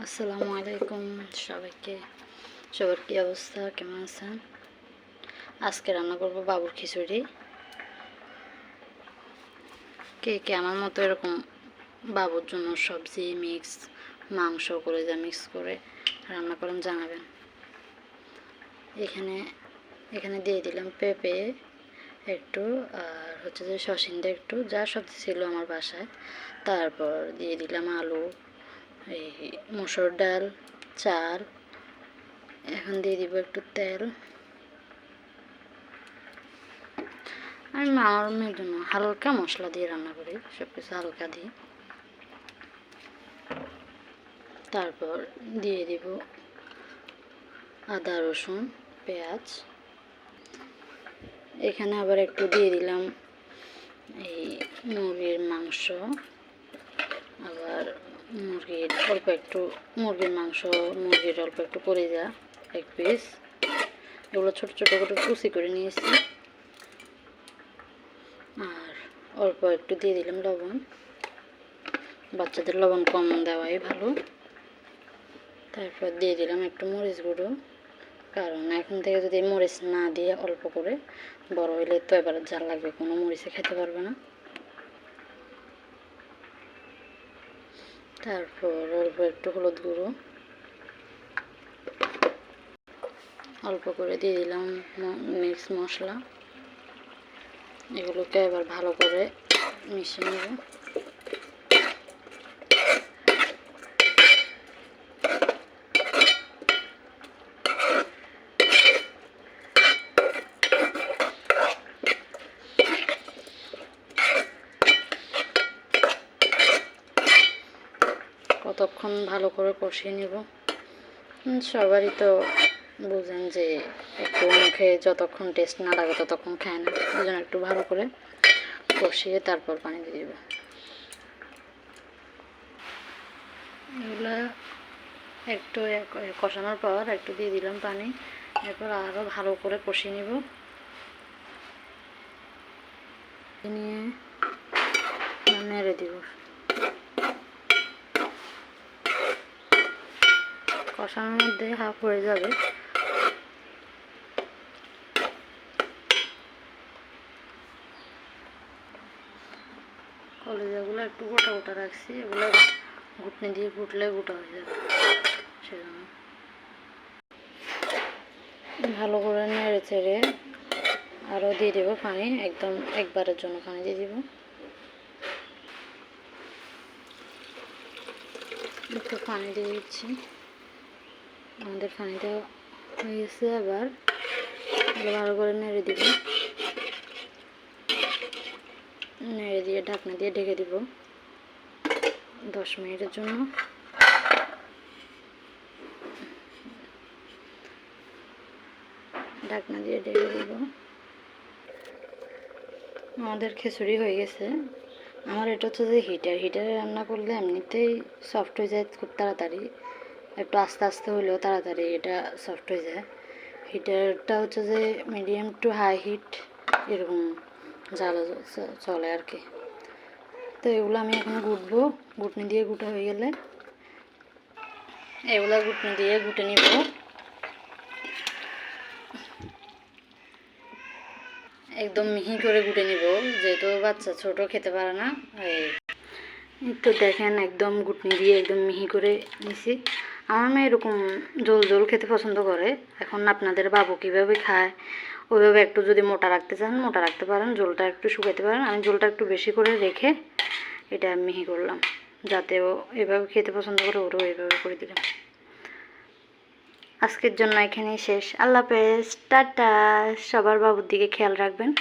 আসসালামু আলাইকুম সবাইকে। সবার কী অবস্থা? কেমন আছেন? আজকে রান্না করব বাবুর খিচুড়ি। কে কে আমার মতো এরকম বাবুর জন্য সবজি মিক্স মাংস করে যা মিক্স করে রান্না করেন জানাবেন। এখানে এখানে দিয়ে দিলাম পেঁপে একটু আর হচ্ছে যে শশিন্দা একটু, যা সবজি ছিল আমার বাসায়। তারপর দিয়ে দিলাম আলু এই মুসুর ডাল, চাল, এখন দিয়ে দিব একটু তেল। আমি আমার মেয়ের জন্য হালকা মশলা দিয়ে রান্না করি সব কিছু হালকা দিই তারপর দিয়ে দিব আদা, রসুন, পেঁয়াজ। এখানে আবার একটু দিয়ে দিলাম এই মুরগির মাংস, আবার মুরগির অল্প একটু, মুরগির মাংস, মুরগির অল্প একটু কলিজা এক পিস এগুলো ছোটো ছোটো করে কুচি করে নিয়েছি। আর অল্প একটু দিয়ে দিলাম লবণ। বাচ্চাদের লবণ কম দেওয়াই ভালো। তারপর দিয়ে দিলাম একটু মরিচ গুঁড়ো। কারণ এখন থেকে যদি মরিচ না দিয়ে অল্প করে, বড় হইলে তো এবার জাল লাগবে, কোনো মরিচে খেতে পারবে না। তারপর অল্প একটু হলুদ গুঁড়ো। অল্প করে দিয়ে দিলাম মিক্স মশলা। এগুলোকে এবার ভালো করে মিশিয়ে নেব। কতক্ষণ ভালো করে কষিয়ে নেব। সবারই তো বুঝেন যে একটু মুখে যতক্ষণ টেস্ট না লাগে ততক্ষণ খায় না। ওই জন্য একটু ভালো করে কষিয়ে তারপর পানি দিয়ে দেবো। এগুলা একটু এক- কষানোর পর একটু দিয়ে দিলাম পানি। এরপর আরও ভালো করে কষিয়ে নেব। নিয়ে নেড়ে দিব কষানোর মধ্যে হাফ হয়ে যাবে। কলেজাগুলো একটু গোটা গোটা রাখছি, এগুলো ঘুটনি দিয়ে ঘুটলে গোটা হয়ে যাবে, সেজন্য। ভালো করে নেড়ে চেড়ে আরও দিয়ে দেবো পানি, একদম একবারের জন্য পানি দিয়ে দিব। একটু পানি দিয়ে দিচ্ছি। আমাদের পানিটা হয়ে গেছে, আবার ভালো করে নেড়ে দিব। নেড়ে দিয়ে ঢাকনা দিয়ে ঢেকে দিব দশ মিনিটের জন্য। ঢাকনা দিয়ে ঢেকে দিব। আমাদের খিচুড়ি হয়ে গেছে। আমার এটা হচ্ছে যে হিটার হিটারে রান্না করলে এমনিতেই সফট হয়ে যায় খুব তাড়াতাড়ি। একটু আস্তে আস্তে হলেও তাড়াতাড়ি এটা সফট হয়ে যায়। হিটারটা হচ্ছে যে মিডিয়াম টু হাই হিট এরকম জ্বালা চলে আর কি তো এগুলো আমি এখন গুটবো। গুটনি দিয়ে গুটা হয়ে গেলে এগুলো গুটনি দিয়ে গুটে নিব। একদম মিহি করে গুটে নিব। যেহেতু বাচ্চা ছোট, খেতে পারে না। তো দেখেন, একদম গুটনি দিয়ে একদম মিহি করে নিছি। আমার মেয়ে এরকম জল জল খেতে পছন্দ করে। এখন আপনাদের বাবু কীভাবে খায়? ওইভাবে একটু যদি মোটা রাখতে চান, মোটা রাখতে পারেন, জলটা একটু শুকাতে পারেন। আমি জলটা একটু বেশি করে রেখে এটা মিহি করলাম। যাতে ও এভাবে খেতে পছন্দ করে, ওরও এভাবে করে দিলাম। আজকের জন্য এখানেই শেষ। আল্লাহ হাফেজ। টাটা। সবার বাবুর দিকে খেয়াল রাখবেন।